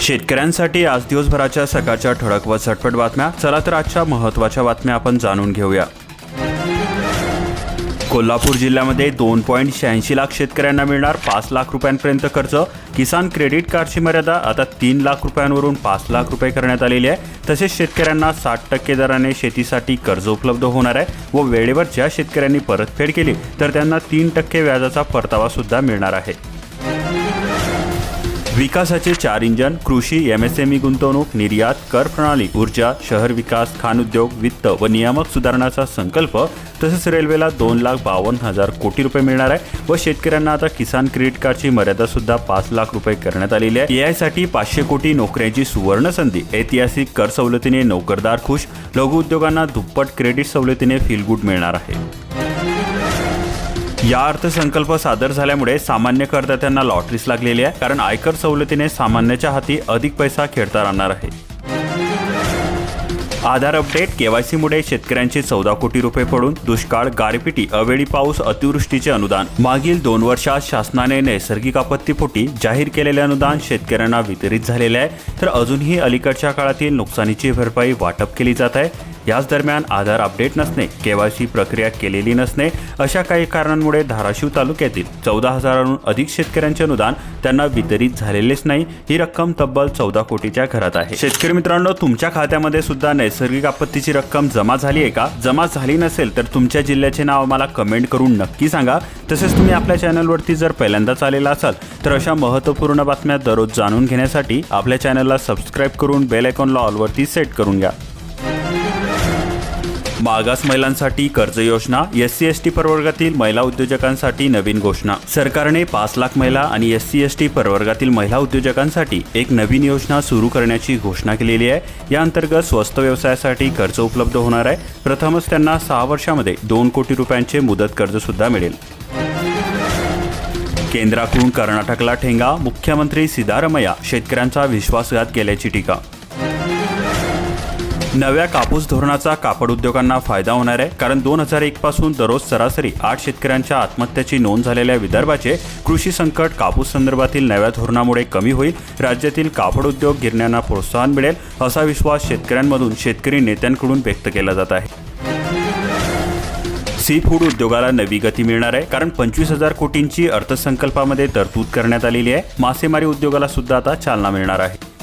शेतकऱ्यांसाठी आज दिवसभराच्या सकाळच्या ठळक व झटपट बातम्या. चला तर आजच्या महत्त्वाच्या बातम्या आपण जाणून घेऊया. कोल्हापूर जिल्ह्यामध्ये दोन पॉईंट शहाऐंशी लाख शेतकऱ्यांना मिळणार पाच लाख रुपयांपर्यंत कर्ज किसान क्रेडिट कार्डची मर्यादा आता तीन लाख रुपयांवरून पाच लाख रुपये करण्यात आलेली आहे. तसेच शेतकऱ्यांना साठ टक्के दराने शेतीसाठी कर्ज उपलब्ध होणार आहे व वेळेवर ज्या शेतकऱ्यांनी परतफेड केली तर त्यांना तीन टक्के व्याजाचा परतावा सुद्धा मिळणार आहे. विकासाचे चार इंजन कृषी एमएसएमई गुंतवणूक निर्यात कर प्रणाली ऊर्जा शहर विकास खान उद्योग वित्त व नियामक सुधारणाचा संकल्प तसेच रेल्वेला दोन लाख बावन्न हजार कोटी रुपये मिळणार आहे व शेतकऱ्यांना आता किसान क्रेडिट कार्डची मर्यादा सुद्धा पाच लाख रुपये करण्यात आलेली आहे. एआय पाचशे कोटी नोकऱ्यांची सुवर्ण संधी ऐतिहासिक कर सवलतीने नोकरदार खुश लघु उद्योगांना दुप्पट क्रेडिट सवलतीने फील गुड मिळणार आहे. या अर्थसंकल्प सादर झाल्यामुळे सामान्य करदात्यांना लॉटरीस लागलेली आहे कारण आयकर सवलतीने सामान्याच्या हाती अधिक पैसा खेळता राहणार आहे. आधार अपडेट केवायसीमुळे शेतकऱ्यांचे चौदा कोटी रुपये पडून दुष्काळ गारपिटी अवेळी पाऊस अतिवृष्टीचे अनुदान. मागील दोन वर्षात शासनाने नैसर्गिक आपत्तीपोटी जाहीर केलेले अनुदान शेतकऱ्यांना वितरित झालेले आहे तर अजूनही अलीकडच्या काळातील नुकसानीची भरपाई वाटप केली जात आहे. याच दरम्यान आधार अपडेट नसणे केवायसी प्रक्रिया केलेली नसणे अशा काही कारणांमुळे धाराशिव तालुक्यातील चौदा हजारांहून अधिक शेतकऱ्यांचे अनुदान त्यांना वितरित झालेलेच नाही. ही रक्कम तब्बल चौदा कोटीच्या घरात आहे. शेतकरी मित्रांनो तुमच्या खात्यामध्ये सुद्धा नैसर्गिक आपत्तीची रक्कम जमा झाली आहे का? जमा झाली नसेल तर तुमच्या जिल्ह्याचे नाव आम्हाला कमेंट करून नक्की सांगा. तसेच तुम्ही आपल्या चॅनलवरती जर पहिल्यांदाच आलेला असाल तर अशा महत्त्वपूर्ण बातम्या दररोज जाणून घेण्यासाठी आपल्या चॅनलला सबस्क्राईब करून बेल आयकॉनला ऑलवरती सेट करून घ्या. मागास महिलांसाठी कर्ज योजना एस सी एस टी प्रवर्गातील महिला उद्योजकांसाठी नवीन घोषणा. सरकारने पाच लाख महिला आणि एस सी एस टी प्रवर्गातील महिला उद्योजकांसाठी एक नवीन योजना सुरू करण्याची घोषणा केलेली आहे. या अंतर्गत स्वस्त व्यवसायासाठी कर्ज उपलब्ध होणार आहे. प्रथमच त्यांना सहा वर्षामध्ये दोन कोटी रुपयांचे मुदत कर्ज सुद्धा मिळेल. केंद्राकडून कर्नाटकला ठेंगा मुख्यमंत्री सिद्धारमय्या शेतकऱ्यांचा विश्वासघात केल्याची टीका. नव्या कापूस धोरणाचा कापड उद्योगांना फायदा होणार आहे. कारण दोन हजार एक पासून दररोज सरासरी आठ शेतकऱ्यांच्या आत्महत्याची नोंद झालेल्या विदर्भाचे कृषी संकट कापूस संदर्भातील नव्या धोरणामुळे कमी होईल. राज्यातील कापड उद्योग गिरण्यांना प्रोत्साहन मिळेल असा विश्वास शेतकऱ्यांमधून शेतकरी नेत्यांकडून व्यक्त केला जात आहे. सी फूड उद्योगाला नवी गती मिळणार आहे कारण पंचवीस हजार कोटींची अर्थसंकल्पामध्ये तरतूद करण्यात आलेली आहे. मासेमारी उद्योगाला सुद्धा आता चालना मिळणार आहे.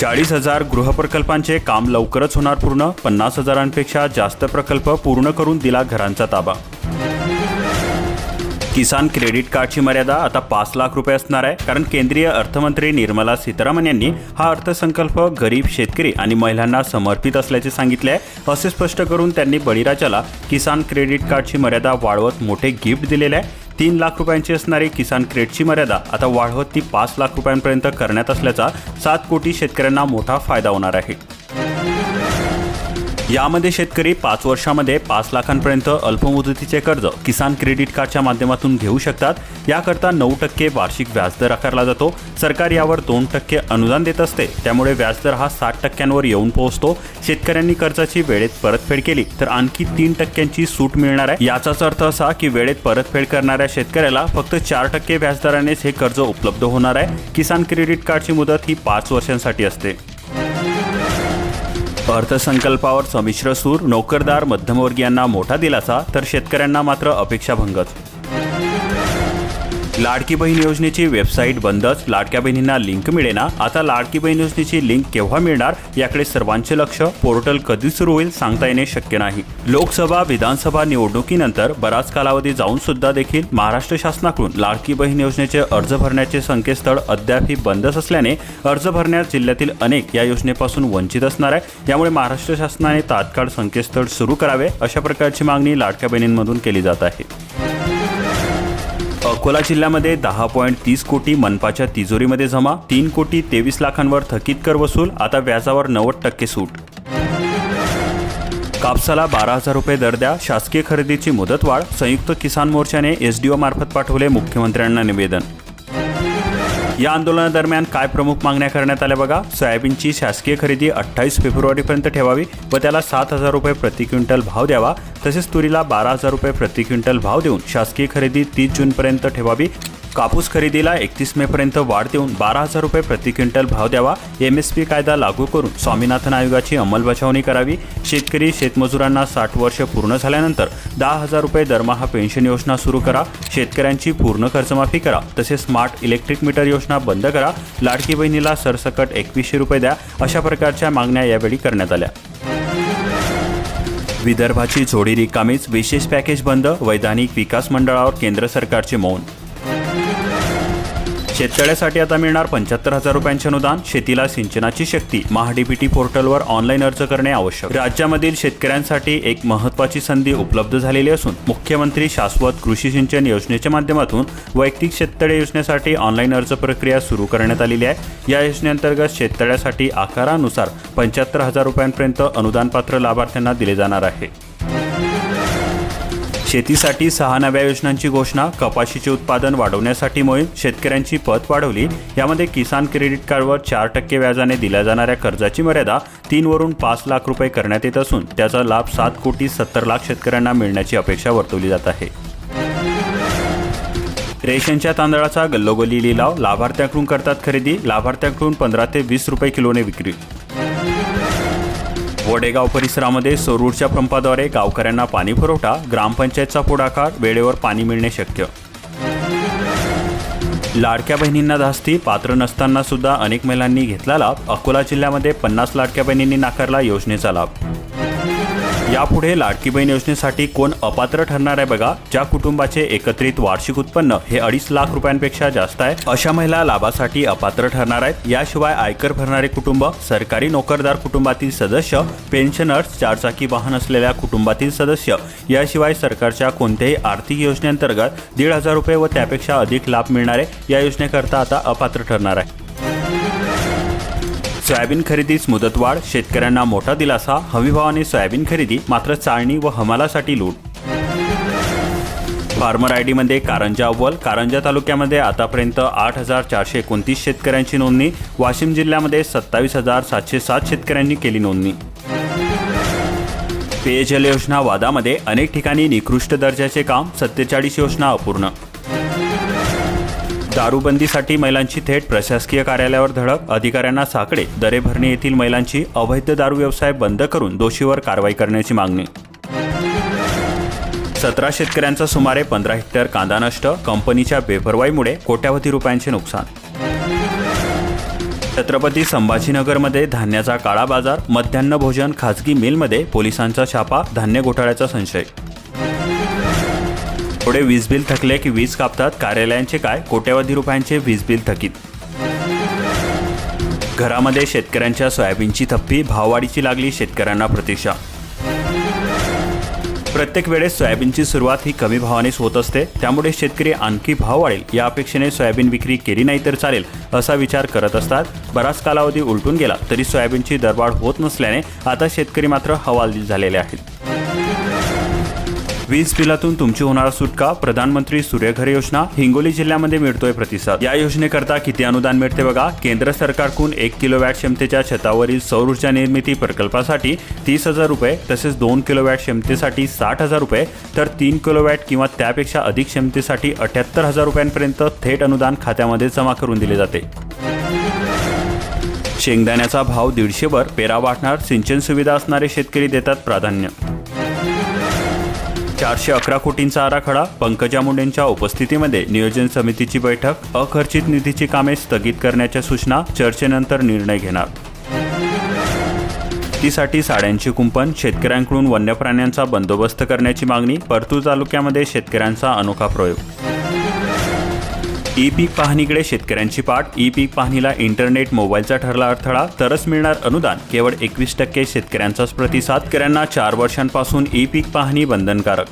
चाळीस हजार गृहप्रकल्पांचे काम लवकरच होणार पूर्ण पन्नास हजारांपेक्षा जास्त प्रकल्प पूर्ण करून दिला घरांचा ताबा. किसान क्रेडिट कार्डची मर्यादा आता पाच लाख रुपये असणार आहे कारण केंद्रीय अर्थमंत्री निर्मला सीतारामन यांनी हा अर्थसंकल्प गरीब शेतकरी आणि महिलांना समर्पित असल्याचे सांगितले आहे. असे स्पष्ट करून त्यांनी बळीराजाला किसान क्रेडिट कार्डची मर्यादा वाढवत मोठे गिफ्ट दिलेले आहे. तीन लाख रुपयांची असणारी किसान क्रेडची मर्यादा आता वाढवत ती पाच लाख रुपयांपर्यंत करण्यात असल्याचा सात कोटी शेतकऱ्यांना मोठा फायदा होणार आहे. यामध्ये शेतकरी पाच वर्षामध्ये पाच लाखांपर्यंत अल्पमुदतीचे कर्ज किसान क्रेडिट कार्डच्या माध्यमातून घेऊ शकतात. याकरता नऊ टक्के वार्षिक व्याजदर आकारला जातो. सरकार यावर दोन टक्के अनुदान देत असते. त्यामुळे व्याजदर हा साठ टक्क्यांवर येऊन पोहोचतो. शेतकऱ्यांनी कर्जाची वेळेत परतफेड केली तर आणखी तीन टक्क्यांची सूट मिळणार आहे. याचाच अर्थ असा की वेळेत परतफेड करणाऱ्या शेतकऱ्याला फक्त चार टक्के व्याजदरानेच हे कर्ज उपलब्ध होणार आहे. किसान क्रेडिट कार्डची मुदत ही पाच वर्षांसाठी असते. अर्थसंकल्पावर संमिश्र सूर नोकरदार मध्यमवर्गीयांना मोठा दिलासा तर शेतकऱ्यांना मात्र अपेक्षाभंगच. लाडकी बहीण योजनेची वेबसाईट बंदच लाडक्या बहिणींना लिंक मिळेना. आता लाडकी बहीण योजनेची लिंक केव्हा मिळणार याकडे सर्वांचे लक्ष. पोर्टल कधी सुरू होईल सांगता येणे शक्य नाही. लोकसभा विधानसभा निवडणुकीनंतर बराच कालावधी जाऊन सुद्धा देखील महाराष्ट्र शासनाकडून लाडकी बहीण योजनेचे अर्ज भरण्याचे संकेतस्थळ अद्यापही बंदच असल्याने अर्ज भरण्यास जिल्ह्यातील अनेक या योजनेपासून वंचित असणार आहे. यामुळे महाराष्ट्र शासनाने तात्काळ संकेतस्थळ सुरू करावे अशा प्रकारची मागणी लाडक्या बहिणींमधून केली जात आहे. अकोला जिल्ह्यामध्ये दहा पॉईंट तीस कोटी मनपाच्या तिजोरीमध्ये जमा तीन कोटी तेवीस लाखांवर थकीत कर वसूल आता व्याजावर नव्वद टक्के सूट. कापसाला बारा हजार रुपये दर द्या शासकीय खरेदीची मुदतवाढ संयुक्त किसान मोर्चाने एसडीओ मार्फत पाठवले मुख्यमंत्र्यांना निवेदन. या आंदोलनादरम्यान काय प्रमुख मागण्या करण्यात आल्या बघा? सोयाबीनची शासकीय खरेदी अठ्ठावीस फेब्रुवारीपर्यंत ठेवावी व त्याला सात हजार रुपये प्रति क्विंटल भाव द्यावा तसेच तुरीला बारा हजार रुपये प्रति क्विंटल भाव देऊन शासकीय खरेदी तीस जूनपर्यंत ठेवावी कापूस खरेदीला एकतीस मे पर्यंत वाढ देऊन बारा हजार रुपये प्रति क्विंटल भाव द्यावा एम एस पी कायदा लागू करून स्वामीनाथन आयोगाची अंमलबजावणी करावी. शेतकरी शेतमजुरांना साठ वर्ष पूर्ण झाल्यानंतर दहा हजार रुपये दरमहा पेन्शन योजना सुरू करा शेतकऱ्यांची पूर्ण कर्जमाफी करा तसेच स्मार्ट इलेक्ट्रिक मीटर योजना बंद करा लाडकी बहिणीला सरसकट एकवीसशे रुपये द्या अशा प्रकारच्या मागण्या यावेळी करण्यात आल्या. विदर्भाची जोडी रिकामीच विशेष पॅकेज बंद वैधानिक विकास मंडळावर केंद्र सरकारचे मौन शेतकऱ्यासाठी आता मिळणार पंच्याहत्तर हजार रुपयांचे अनुदान शेतीला सिंचनाची शक्ती. महाडीबीटी पोर्टलवर ऑनलाईन अर्ज करणे आवश्यक. राज्यामधील शेतकऱ्यांसाठी एक महत्त्वाची संधी उपलब्ध झालेली असून मुख्यमंत्री शाश्वत कृषी सिंचन योजनेच्या माध्यमातून वैयक्तिक शेततळे योजनेसाठी ऑनलाईन अर्ज प्रक्रिया सुरू करण्यात आलेली आहे. या योजनेअंतर्गत शेततळ्यासाठी आकारानुसार पंच्याहत्तर हजार रुपयांपर्यंत अनुदानपात्र लाभार्थ्यांना दिले जाणार आहे. शेतीसाठी सहा नव्या योजनांची घोषणा कपाशीचे उत्पादन वाढवण्यासाठी मोहीम शेतकऱ्यांची पत वाढवली. यामध्ये किसान क्रेडिट कार्डवर चार टक्के व्याजाने दिल्या जाणाऱ्या कर्जाची मर्यादा तीनवरून पाच लाख रुपये करण्यात येत असून त्याचा लाभ सात कोटी सत्तर लाख शेतकऱ्यांना मिळण्याची अपेक्षा वर्तवली जात आहे. रेशनच्या तांदळाचा गल्लोगल्ली लिलाव लाभार्थ्यांकडून करतात खरेदी. लाभार्थ्यांकडून पंधरा ते वीस रुपये किलोने विक्री. वडेगाव परिसरामध्ये सोरूरच्या ऊर्जा पंपाद्वारे गावकऱ्यांना पाणी पुरवठा ग्रामपंचायतचा पुढाकार वेळेवर पाणी मिळणे शक्य. लाडक्या बहिणींना धास्ती पात्र नसताना सुद्धा अनेक महिलांनी घेतला लाभ. अकोला जिल्ह्यामध्ये पन्नास लाडक्या बहिणींनी नाकारला योजनेचा लाभ. यापुढे लाडकी बहीण योजनेसाठी कोण अपात्र ठरणार आहे बघा. ज्या कुटुंबाचे एकत्रित वार्षिक उत्पन्न हे अडीच लाख रुपयांपेक्षा जास्त आहे अशा महिला लाभासाठी अपात्र ठरणार आहेत. याशिवाय आयकर भरणारे कुटुंब सरकारी नोकरदार कुटुंबातील सदस्य पेन्शनर्स चारचाकी वाहन असलेल्या कुटुंबातील सदस्य याशिवाय सरकारच्या कोणत्याही आर्थिक योजनेअंतर्गत दीड हजार रुपये व त्यापेक्षा अधिक लाभ मिळणारे या योजनेकरता आता अपात्र ठरणार आहे. सोयाबीन खरेदीस मुदतवाढ शेतकऱ्यांना मोठा दिलासा हमीभावाने सोयाबीन खरेदी मात्र चाळणी व हमालासाठी लूट. फार्मर आय डीमध्ये कारंजा अव्वल कारंजा तालुक्यामध्ये आतापर्यंत आठ हजार चारशे एकोणतीस शेतकऱ्यांची नोंदणी वाशिम जिल्ह्यामध्ये सत्तावीस हजार सातशे सात शेतकऱ्यांनी केली नोंदणी. पेयजल योजना वादामध्ये अनेक ठिकाणी निकृष्ट दर्जाचे काम सत्तेचाळीस योजना अपूर्ण. दारूबंदीसाठी महिलांची थेट प्रशासकीय कार्यालयावर धडक अधिकाऱ्यांना साकडे दरेभरणी येथील महिलांची अवैध दारू व्यवसाय बंद करून दोषीवर कारवाई करण्याची मागणी. सतरा शेतकऱ्यांचा सुमारे पंधरा हेक्टर कांदा नष्ट कंपनीच्या बेपरवाईमुळे कोट्यावधी रुपयांचे नुकसान. छत्रपती संभाजीनगरमध्ये धान्याचा काळा बाजार मध्यान्ह भोजन खाजगी मिलमध्ये पोलिसांचा छापा धान्य घोटाळ्याचा संशय. पुढे वीज बिल थकले की वीज कापतात. कार्यालयांचे काय? कोट्यावधी रुपयांचे वीज बिल थकीत. घरामध्ये शेतकऱ्यांच्या सोयाबीनची थप्पी भाववाढीची लागली शेतकऱ्यांना प्रतीक्षा. प्रत्येक वेळेस सोयाबीनची सुरुवात ही कमी भावानेच होत असते. त्यामुळे शेतकरी आणखी भाव वाढेल. या अपेक्षेने सोयाबीन विक्री केली नाही तर चालेल असा विचार करत असतात. बराच कालावधी उलटून गेला तरी सोयाबीनची दरवाढ होत नसल्याने आता शेतकरी मात्र हवालदिल झालेले आहेत. वीज बिलातून तुमची होणार सुटका प्रधानमंत्री सूर्यघर योजना हिंगोली जिल्ह्यामध्ये मिळतोय प्रतिसाद. या योजनेकरता किती अनुदान मिळते बघा? केंद्र सरकारकडून एक किलोवॅट क्षमतेच्या छतावरील सौर ऊर्जा निर्मिती प्रकल्पासाठी तीस हजार रुपये तसेच दोन किलोवॅट क्षमतेसाठी साठ हजार रुपये तर तीन किलोवॅट किंवा त्यापेक्षा अधिक क्षमतेसाठी अठ्याहत्तर हजार रुपयांपर्यंत थेट अनुदान खात्यामध्ये जमा करून दिले जाते. शेंगदाण्याचा भाव दीडशेवर पेरा वाटणार सिंचन सुविधा असणारे शेतकरी देतात प्राधान्य. चारशे अकरा कोटींचा आराखडा पंकजा मुंडेंच्या उपस्थितीमध्ये नियोजन समितीची बैठक अखर्चित निधीची कामे स्थगित करण्याच्या सूचना चर्चेनंतर निर्णय घेणार. शेतीसाठी साड्यांची कुंपण शेतकऱ्यांकडून वन्य प्राण्यांचा बंदोबस्त करण्याची मागणी परतूर तालुक्यामध्ये शेतकऱ्यांचा अनोखा प्रयोग. ई पीक पाहणीकडे शेतकऱ्यांची पाठ. ई पीक पाहणीला इंटरनेट मोबाईलचा ठरला अडथळा. तरच मिळणार अनुदान. केवळ एकवीस टक्के शेतकऱ्यांचाच प्रतिसाद. शेतकऱ्यांना चार वर्षांपासून ई पीक पाहणी बंधनकारक.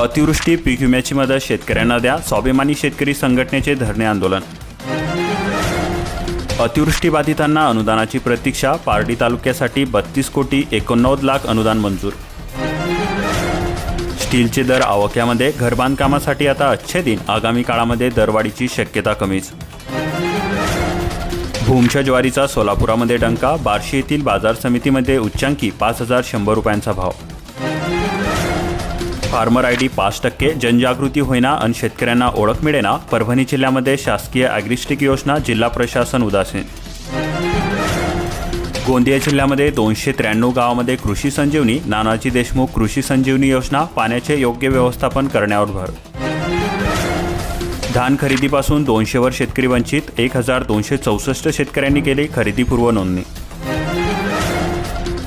अतिवृष्टी पीक विम्याची मदत शेतकऱ्यांना द्या. स्वाभिमानी शेतकरी संघटनेचे धरणे आंदोलन. अतिवृष्टी बाधितांना अनुदानाची प्रतीक्षा. पारडी तालुक्यासाठी बत्तीस कोटी एकोणनव्वद लाख अनुदान मंजूर. स्टीलचे दर आवाक्यामध्ये घरबांधकामासाठी आता अच्छे दिन. आगामी काळामध्ये दरवाढीची शक्यता कमीच. भूमच्या ज्वारीचा सोलापुरामध्ये डंका बार्शी येथील बाजार समितीमध्ये उच्चांकी पाच हजार शंभर रुपयांचा भाव. फार्मर आय डी पाच टक्के जनजागृती होईना आणि शेतकऱ्यांना ओळख मिळेना परभणी जिल्ह्यामध्ये शासकीय ॲग्रिस्टिक योजना जिल्हा प्रशासन उदासीन. गोंदिया जिल्ह्यामध्ये दोनशे त्र्याण्णव गावामध्ये कृषी संजीवनी नानाजी देशमुख कृषी संजीवनी योजना पाण्याचे योग्य व्यवस्थापन करण्यावर भर. धान खरेदीपासून दोनशेवर शेतकरी वंचित एक हजार दोनशे चौसष्ट शेतकऱ्यांनी केली खरेदीपूर्व नोंदणी.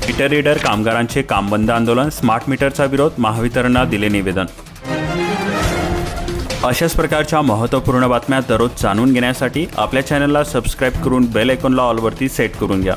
मीटर रीडर कामगारांचे काम बंद आंदोलन स्मार्ट मीटरचा विरोध महावितरणला दिले निवेदन. अशाच प्रकारच्या महत्त्वपूर्ण बातम्या दररोज जाणून घेण्यासाठी आपल्या चॅनलला सबस्क्राईब करून बेल आयकॉनला ऑलवरती सेट करून घ्या.